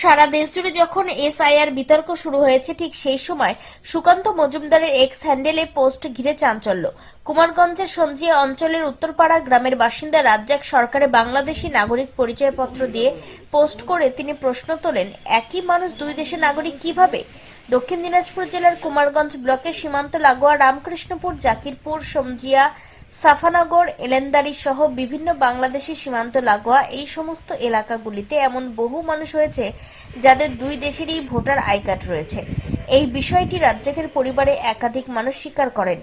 সারা দেশ জুড়ে যখন এসআইআর বিতর্ক শুরু হয়েছে, ঠিক সেই সময় সুকান্ত মজুমদারের এক্স হ্যান্ডেলে পোস্ট ঘিরে চাঞ্চল্য। কুমারগঞ্জের সঞ্জিয়া অঞ্চলের উত্তরপাড়া গ্রামের বাসিন্দা রাজ্জাক সরকারে বাংলাদেশি নাগরিক পরিচয়পত্র দিয়ে পোস্ট করে তিনি প্রশ্ন তোলেন, একই মানুষ দুই দেশের নাগরিক কীভাবে? দক্ষিণ দিনাজপুর জেলার কুমারগঞ্জ ব্লকের সীমান্ত লাগোয়া রামকৃষ্ণপুর, জাকিরপুর, সমজিয়া সাফানগর, এলেন্দারি সহ বিভিন্ন বাংলাদেশি সীমান্ত লাগোয়া এই সমস্ত এলাকাগুলিতে এমন বহু মানুষ হয়েছে যাদের দুই দেশেরই ভোটার আই কার্ড রয়েছে। এই বিষয়টি রাজ্জাকের পরিবারে একাধিক মানুষ স্বীকার করেন।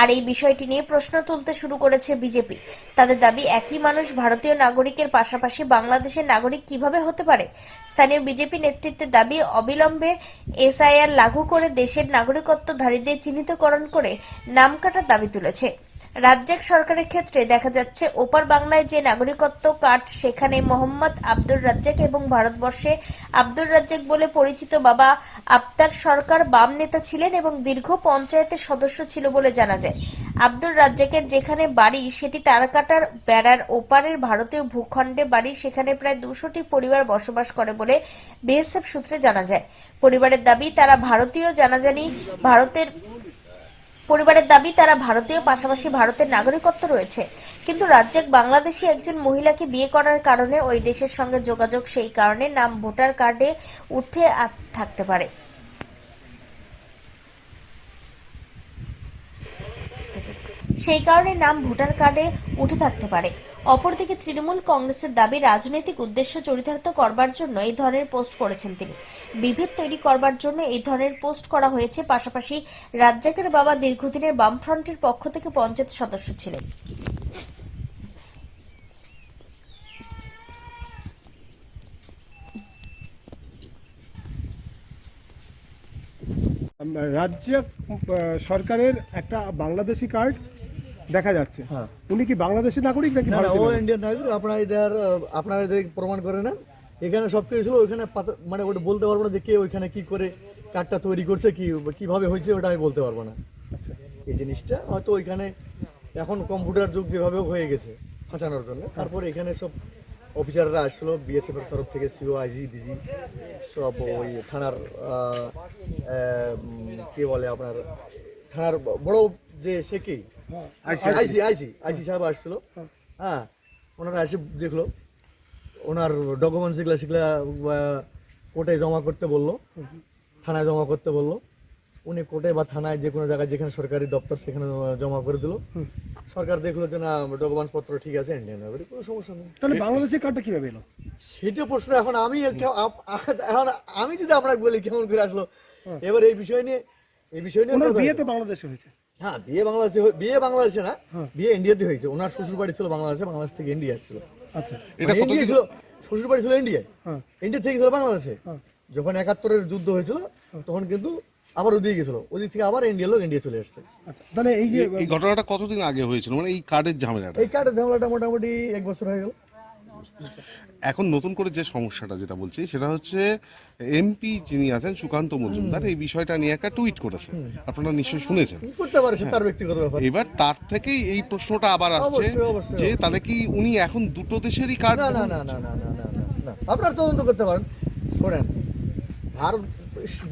আর এই বিষয়টি নিয়ে প্রশ্ন তুলতে শুরু করেছে বিজেপি। তাদের দাবি, একই মানুষ ভারতীয় নাগরিকের পাশাপাশি বাংলাদেশের নাগরিক কীভাবে হতে পারে? স্থানীয় বিজেপি নেতৃত্বের দাবি, অবিলম্বে এসআইআর লাগু করে দেশের নাগরিকত্বধারীদের চিহ্নিতকরণ করে নাম কাটার দাবি তুলেছে। রাজ্জাক সরকারের ক্ষেত্রে দেখা যাচ্ছে, ওপার বাংলায় যে নাগরিকত্ব কার্ড, সেখানে মোহাম্মদ আব্দুর রাজ্জাক এবং ভারতবর্ষে আব্দুর রাজ্জাক বলে পরিচিত বাবা আফতার সরকার বাম নেতা ছিলেন এবং দীর্ঘ পঞ্চায়েতের সদস্য ছিল বলে জানা যায়। আব্দুর রাজ্জাকের যেখানে বাড়ি, সেটি তারাকাটার বেড়ার ওপারের ভারতীয় ভূখণ্ডে বাড়ি, সেখানে প্রায় দুশোটি পরিবার বসবাস করে বলে বিএসএফ সূত্রে জানা যায়। পরিবারের দাবি, তারা ভারতীয় জানাজানি ভারতের পরিবারের দাবি, তারা ভারতীয়, পাশাপাশি ভারতের নাগরিকত্ব রয়েছে। কিন্তু রাজ্জাক বাংলাদেশি একজন মহিলাকে বিয়ে করার কারণে ওই দেশের সঙ্গে যোগাযোগ সেই কারণে নাম ভোটার কার্ডে উঠে থাকতে পারে। সেই কারণে নাম ভোটার কার্ডে উঠে থাকতে পারে। অপরদিকে তৃণমূল কংগ্রেসের দাবি রাজনৈতিক উদ্দেশ্য চরিতার্থ করবার জন্য এই ধরনের পোস্ট করেছেন তিনি। বিভেদ তৈরি করবার জন্য এই ধরনের পোস্ট করা হয়েছে, পাশাপাশি রাজ্জাকের বাবা দীর্ঘদিনের বামফ্রন্টের পক্ষ থেকে পঞ্চায়েত সদস্য ছিলেন। রাজ্য সরকারের একটা বাংলাদেশি কার্ড দেখা যাচ্ছে। হ্যাঁ। উনি কি বাংলাদেশি নাগরিক নাকি ও ইন্ডিয়ান নাগরিক? আপনারা এদের আপনারা এদের প্রমাণ করে না এখানে সব কিছু ছিল ওইখানে মানে ওটা বলতে পারব না যে কে ওইখানে কি করে কার্ডটা তৈরি করছে কি কীভাবে হয়েছে ওটা আমি বলতে পারব না। আচ্ছা। এই জিনিসটা হয়তো ওইখানে এখন কম্পিউটার যুগ যেভাবে হয়ে গেছে ফাঁসানোর জন্য। তারপরে এখানে সব অফিসাররা আসছিল বিএসএফ এর তরফ থেকে সিও আইজি ডিজি সব ওই থানার কি বলে আপনার থানার বড় যে সে কি? আইসি আইসি আইসি সাহেব আসছিল। হ্যাঁ ওনারা এসে দেখল। ওনার ডকুমেন্টস এগুলো সেগুলো কোর্টে জমা করতে বলল থানায় জমা করতে বলল। উনি কোর্টে বা থানায় যে কোনো জায়গায় যেখানে সরকারি দপ্তর সেখানে জমা করে দিল। সরকার দেখল যে না ডকুমেন্টস পত্র ঠিক আছে ইন্ডিয়ান নাগরিক কোনো সমস্যা নেই। তাহলে বাংলাদেশের কার্ডটা কীভাবে এলো? সেটা প্রশ্ন এখন আমি এখন আমি যদি আপনাকে বলি কেমন করে আসলো? এবার এই বিষয় নিয়ে এই বিষয় নিয়ে বিয়ে তো বাংলাদেশে হয়েছে। হ্যাঁ বিয়ে বাংলাদেশে বিয়ে বাংলাদেশে না বিয়ে ইন্ডিয়াতে হয়েছে। ওনার শ্বশুর বাড়ি ছিল বাংলাদেশে বাংলাদেশ থেকে ইন্ডিয়া আসছিল আচ্ছা। এটা ইন্ডিয়া ছিল শ্বশুর বাড়ি ছিল ইন্ডিয়ায় হ্যাঁ। ইন্ডিয়া থেকে ছিল বাংলাদেশে। যখন একাত্তরের যুদ্ধ হয়েছিল তখন কিন্তু আবার ওদিকে গেছিল। ওদিক থেকে আবার ইন্ডিয়া লোক ইন্ডিয়া চলে আসছে আচ্ছা তাহলে এই যে এই ঘটনাটা কতদিন আগে হয়েছিল? মানে এই কার্ডের ঝামেলাটা? এই কার্ডের ঝামেলাটা মোটামুটি এক বছর হয়ে গেল। এখন নতুন করে যে সমস্যাটা যেটা বলছি সেটা হচ্ছে এমপি যিনি আছেন সুকান্ত মজুমদার এই বিষয়টা নিয়ে একটা টুইট করেছে। আপনারা নিশ্চয়ই শুনেছেন। করতে পারে তার হ্যাঁ। ব্যক্তিগত ব্যাপার? এবার তার থেকেই এই প্রশ্নটা আবার আসছে যে তাহলে কি উনি এখন দুটো দেশেরই কার্ড না না না না না না না তদন্ত করতে পারেন। শোনেন আর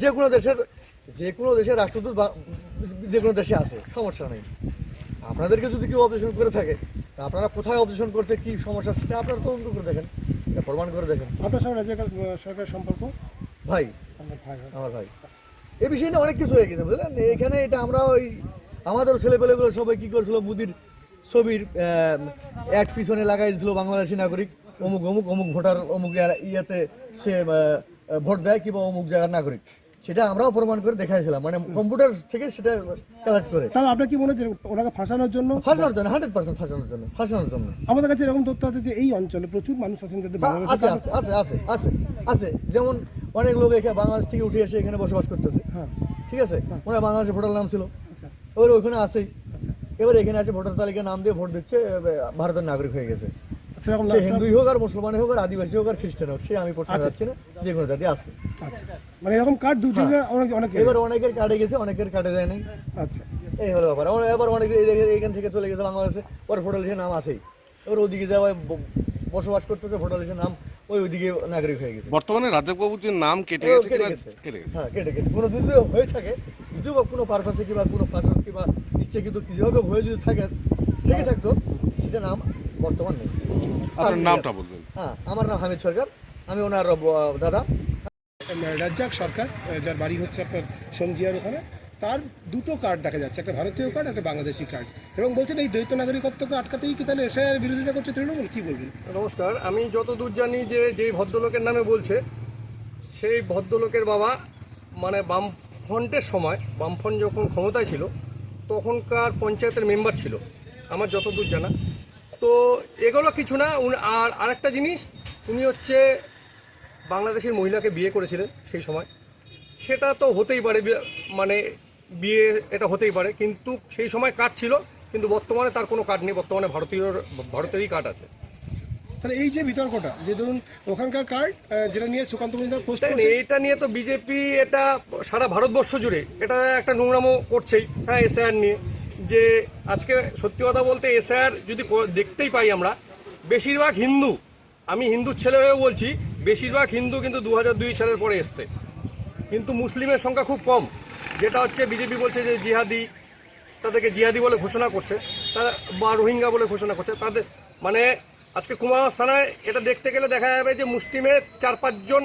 যে কোনো দেশের যে কোনো দেশের রাষ্ট্রদূত যে কোনো দেশে আছে সমস্যা নেই। আপনাদেরকে যদি কেউ অপারেশন করে থাকে আপনারা কোথায় অবজেশন করছে কি সমস্যা সেটা আপনারা তদন্ত করে দেখেন এটা প্রমাণ করে দেখেন। আপনার সঙ্গে রাজ্য সরকারের সম্পর্ক? ভাই। আমার ভাই। এ বিষয়ে নিয়ে অনেক কিছু হয়ে গেছে বুঝলেন? এখানে এটা আমরা ওই আমাদের ছেলেপেলেগুলো সবাই কী করেছিল মুদির ছবির এক পিছনে লাগাই দিয়েছিল বাংলাদেশি নাগরিক। অমুক অমুক অমুক ভোটার অমুক ইয়া- ইয়েতে সে ভোট দেয় কিংবা অমুক জায়গার নাগরিক। সেটা আমরাও প্রমাণ করে দেখাইছিলাম। মানে কম্পিউটার থেকে সেটা কালেক্ট করে। তাহলে আপনার কি মনে হচ্ছে ওনাকে ফাঁসানোর জন্য? ফাঁসানোর জন্য হান্ড্রেড পার্সেন্ট ফাঁসানোর জন্য ফাঁসানোর জন্য। আমাদের কাছে এরকম তথ্য আছে যে এই অঞ্চলে প্রচুর মানুষ আছেন যাদের হ্যাঁ, আছে আছে আছে আছে আছে আছে। যেমন অনেক লোক এখানে বাংলাদেশ থেকে উঠে এসে এখানে বসবাস করতেছে। হ্যাঁ। ঠিক আছে? ওনার বাংলাদেশে ভোটার নাম ছিল। এবার ওখানে আসেই এবার এখানে আসে ভোটার তালিকা নাম দিয়ে ভোট দিচ্ছে ভারতের নাগরিক হয়ে গেছে। সে হিন্দুই হোক আর মুসলমানই হোক আর আদিবাসী হোক আর খ্রিস্টান হোক সে আমি প্রশ্ন যাচ্ছি না যে কোনো জাতি আছে। আচ্ছা মানে এরকম কার্ড দুজনের অনেক অনেক এবার অনেকের কার্ডে গেছে অনেকের কার্ডে দেয় নাই আচ্ছা। এই হলো ব্যাপার। আমার এবার অনেকে এই এখান থেকে চলে গেছে বাংলাদেশে ওর ভোটার লিস্টে নাম আছেই। এবার ওদিকে যাওয়ায় বসবাস করতেছে ভোটার লিস্টের নাম ওই ওইদিকে নাগরিক হয়ে গেছে। বর্তমানে যে নাম কেটে গেছে কেটে গেছে। হ্যাঁ কেটে গেছে। কোনো যদিও হয়ে থাকে যদিও বা কোনো পারপাসে কিংবা কোনো কিংবা ইচ্ছে কিন্তু যেভাবে হয়ে যদি থাকে থেকে থাকতো সেটা নাম বর্তমান নেই। আপনার নামটা বলবেন। হ্যাঁ আমার নাম হামিদ সরকার আমি ওনার দাদা। রাজ্জাক সরকার যার বাড়ি হচ্ছে আপনার সঞ্জিয়ার ওখানে, তার দুটো কার্ড দেখা যাচ্ছে, একটা ভারতীয় কার্ড একটা বাংলাদেশি কার্ড এবং বলছেন, এই দ্বৈত নাগরিকত্বকে আটকাতেই কি তাহলে এসআইআর বিরোধিতা করছে তৃণমূল? কি বলবেন? নমস্কার, আমি যতদূর জানি যে যেই ভদ্রলোকের নামে বলছে, সেই ভদ্রলোকের বাবা মানে বামফ্রন্টের সময়, বামফ্রন্ট যখন ক্ষমতায় ছিল, তখনকার পঞ্চায়েতের মেম্বার ছিল, আমার যতদূর জানা। তো এগুলো কিছু না আর আরেকটা জিনিস, উনি হচ্ছে বাংলাদেশের মহিলাকে বিয়ে করেছিলেন সেই সময় সেটা তো হতেই পারে মানে বিয়ে এটা হতেই পারে কিন্তু সেই সময় কার্ড ছিল কিন্তু বর্তমানে তার কোনো কার্ড নেই বর্তমানে ভারতীয় ভারতেরই কার্ড আছে তাহলে এই যে বিতর্কটা যে ধরুন ওখানকার কার্ড যেটা নিয়ে সুকান্ত মজুমদার পোস্ট? এটা নিয়ে তো বিজেপি এটা সারা ভারতবর্ষ জুড়ে এটা একটা নোংরামো করছেই হ্যাঁ এসআইআর নিয়ে যে আজকে সত্যি কথা বলতে এসআইআর যদি দেখতেই পাই আমরা বেশিরভাগ হিন্দু আমি হিন্দুর ছেলে হয়েও বলছি বেশিরভাগ হিন্দু কিন্তু দু সালের পরে এসছে। কিন্তু মুসলিমের সংখ্যা খুব কম, যেটা হচ্ছে বিজেপি বলছে যে জিহাদি, তাদেরকে জিহাদি বলে ঘোষণা করছে, তারা বা রোহিঙ্গা বলে ঘোষণা করছে। তাদের মানে আজকে কুমারগঞ্জ থানায় এটা দেখতে গেলে দেখা যাবে যে মুসলিমের চার পাঁচজন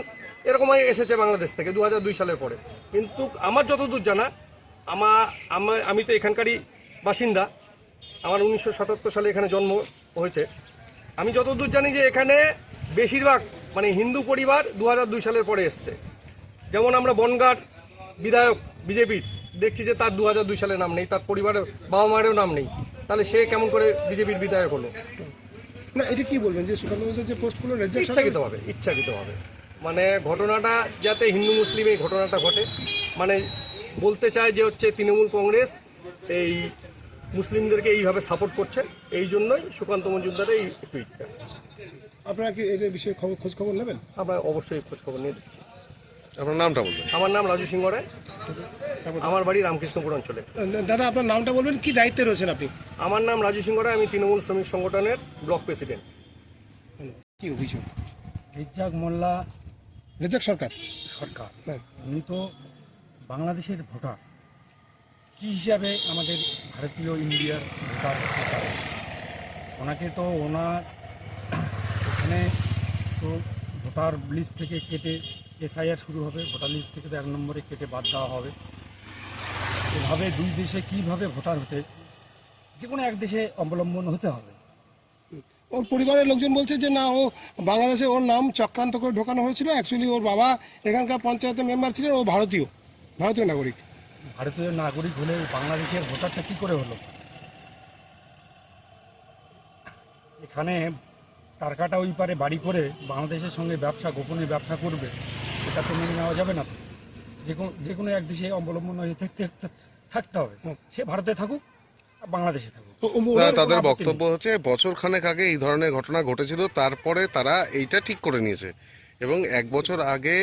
এরকমই এসেছে বাংলাদেশ থেকে দু সালের পরে। কিন্তু আমার যতদূর জানা, আমার আমার, আমি তো এখানকারই বাসিন্দা, আমার উনিশশো সাতাত্তর সালে এখানে জন্ম হয়েছে। আমি যতদূর জানি যে এখানে বেশিরভাগ মানে হিন্দু পরিবার দু দুই সালের পরে এসছে। যেমন আমরা বনগার বিধায়ক বিজেপির দেখছি যে তার দু দুই সালে নাম নেই তার পরিবারের বাবা মায়েরও নাম নেই। তাহলে সে কেমন করে বিজেপির বিধায়ক হলো? না এটা কি বলবেন যে সুকান্ত যে পোস্ট করল রাজ্জাক সরকার ইচ্ছাকৃতভাবে ইচ্ছাকৃতভাবে। মানে ঘটনাটা যাতে হিন্দু মুসলিম এই ঘটনাটা ঘটে মানে বলতে চায় যে হচ্ছে তৃণমূল কংগ্রেস এই মুসলিমদেরকে এইভাবে সাপোর্ট করছে এই জন্যই সুকান্ত মজুমদারের এই টুইটটা আপনারা কি এটার বিষয়ে খবর খোঁজ খবর নেবেন? আমরা অবশ্যই খোঁজ খবর নিয়ে দিচ্ছি আপনার নামটা বলবেন। আমার নাম রাজু সিংহ রায় আমার বাড়ি রামকৃষ্ণপুর অঞ্চলে। দাদা আপনার নামটা বলবেন? কি দায়িত্বে রয়েছেন আপনি? আমার নাম রাজু সিংহ রায় আমি তৃণমূল শ্রমিক সংগঠনের ব্লক প্রেসিডেন্ট। কি অভিযোগ? রেজ্জাক মোল্লা। রেজাক সরকার? সরকার। হ্যাঁ। উনি তো বাংলাদেশের ভোটার। কি হিসাবে আমাদের ভারতীয় ইন্ডিয়ার ভোটার ওনাকে তো ওনার এখানে তো ভোটার লিস্ট থেকে কেটে এসআইআর শুরু হবে। ভোটার লিস্ট থেকে তো এক নম্বরে কেটে বাদ দেওয়া হবে। এভাবে দুই দেশে কীভাবে ভোটার হতে যে কোনো এক দেশে অবলম্বন হতে হবে। ওর পরিবারের লোকজন বলছে যে না ও বাংলাদেশে ওর নাম চক্রান্ত করে ঢোকানো হয়েছিল। অ্যাকচুয়ালি ওর বাবা এখানকার পঞ্চায়েতের মেম্বার ছিলেন। ও ভারতীয় ভারতীয় নাগরিক। ভারতীয় নাগরিক হলে বাংলাদেশের ভোটারটা কী করে হলো? এখানে টারকাটা ওই পারে বাড়ি করে বাংলাদেশের সঙ্গে ব্যবসা গোপনে ব্যবসা করবে এটা তো মেনে নেওয়া যাবে না তো? যে কোনো যে কোনো এক দেশে অবলম্বন হয়ে থাকতে থাকতে হবে। সে ভারতে থাকুক আর বাংলাদেশে থাকুক। তাদের বক্তব্য হচ্ছে বছর খানেক আগে এই ধরনের ঘটনা ঘটেছিল তারপরে তারা এইটা ঠিক করে নিয়েছে। এবং এক বছর আগে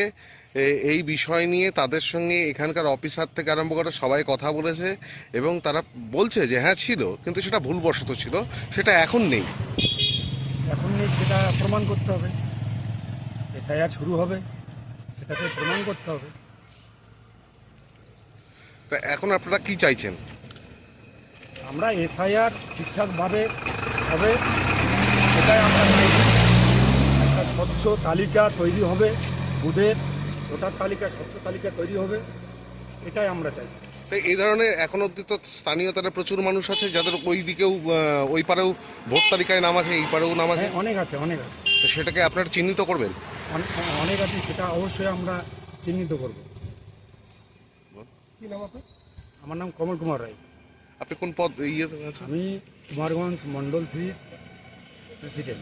এই বিষয় নিয়ে তাদের সঙ্গে এখানকার অফিসার থেকে আরম্ভ করে সবাই কথা বলেছে এবং তারা বলছে যে হ্যাঁ ছিল কিন্তু সেটা ভুলবশত ছিল সেটা এখন নেই। সেটা প্রমাণ করতে হবে। এসআইআর শুরু হবে সেটাকে প্রমাণ করতে হবে। তা এখন আপনারা কি চাইছেন? আমরা এসআইআর ঠিকঠাকভাবে হবে সেটাই আমরা চাইছি। একটা স্বচ্ছ তালিকা তৈরি হবে বুধের ভোটার তালিকা স্বচ্ছ তালিকা তৈরি হবে এটাই আমরা চাই তো এই ধরনের এখন অব্দি তো স্থানীয় তারা প্রচুর মানুষ আছে যাদের ওই দিকেও ওই পারেও ভোট তালিকায় নাম আছে এই পারেও নাম আছে। হ্যাঁ অনেক আছে অনেক আছে। তো সেটাকে আপনারা চিহ্নিত করবেন? অনেক- অনেক আছে সেটা অবশ্যই আমরা চিহ্নিত করব। কি নাম আপনার? আমার নাম কমল কুমার রায়। আপনি কোন পদ ইয়ে আছেন? আমি Kumarganj Mandal three president.